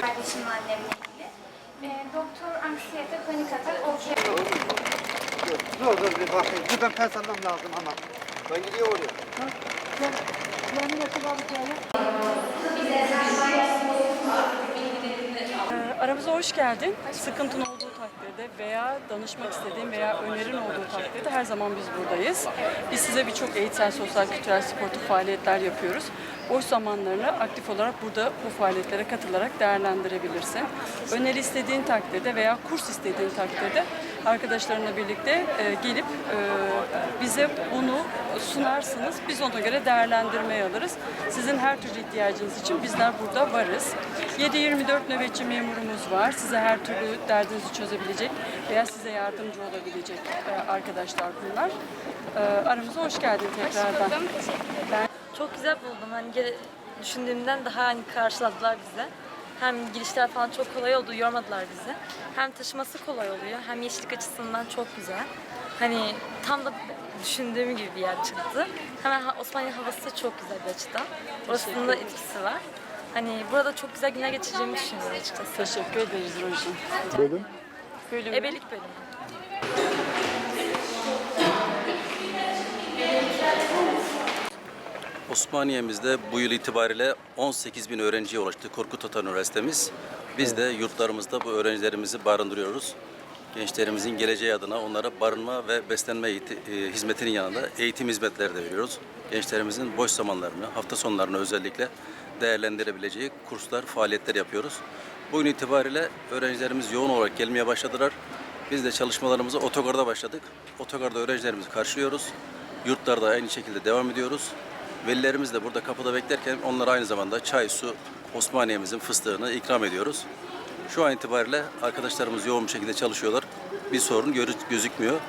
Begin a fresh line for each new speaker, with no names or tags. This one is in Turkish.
Kardeşimle annemle ilgili. Ee, doktor anksiyete, panik atak, okey.
Dur dur bir bakayım. Dur ben pes almam lazım ama. Ben gidiyor oraya.
Ee, Aramıza hoş geldin. Sıkıntın olduğu takdirde veya danışmak istediğin veya önerin olduğu takdirde her zaman biz buradayız. Biz size birçok eğitsel, sosyal, kültürel, sportif faaliyetler yapıyoruz. Boş zamanlarını aktif olarak burada bu faaliyetlere katılarak değerlendirebilirsin. Öneri istediğin takdirde veya kurs istediğin takdirde arkadaşlarınla birlikte e, gelip e, bize bunu sunarsınız. Biz ona göre değerlendirmeye alırız. Sizin her türlü ihtiyacınız için bizler burada varız. 7-24 nöbetçi memurumuz var. Size her türlü derdinizi çözebilecek veya size yardımcı olabilecek e, arkadaşlar bunlar. E, Aramıza hoş geldin tekrardan. Ben
Çok güzel buldum. Hani düşündüğümden daha hani karşıladılar bize. Hem girişler falan çok kolay oldu, yormadılar bizi. Hem taşıması kolay oluyor, hem yeşillik açısından çok güzel. Hani tam da düşündüğüm gibi bir yer çıktı. Hemen Osmaniye havası da çok güzel bir açıdan. Orasının da etkisi var. Hani burada çok güzel günler geçireceğimi düşünüyorum açıkçası.
teşekkür ederiz Rojin.
Bölüm.
Bölüm.
Ebelik bölümü.
Osmaniye'mizde bu yıl itibariyle 18 bin öğrenciye ulaştı Korkut Ata Üniversitemiz. Biz de yurtlarımızda bu öğrencilerimizi barındırıyoruz. Gençlerimizin geleceği adına onlara barınma ve beslenme e, hizmetinin yanında eğitim hizmetleri de veriyoruz. Gençlerimizin boş zamanlarını, hafta sonlarını özellikle değerlendirebileceği kurslar, faaliyetler yapıyoruz. Bugün itibariyle öğrencilerimiz yoğun olarak gelmeye başladılar. Biz de çalışmalarımıza otogarda başladık. Otogarda öğrencilerimizi karşılıyoruz. Yurtlarda aynı şekilde devam ediyoruz. Velilerimiz de burada kapıda beklerken onlara aynı zamanda çay, su, Osmaniye'mizin fıstığını ikram ediyoruz. Şu an itibariyle arkadaşlarımız yoğun bir şekilde çalışıyorlar. Bir sorun gözükmüyor.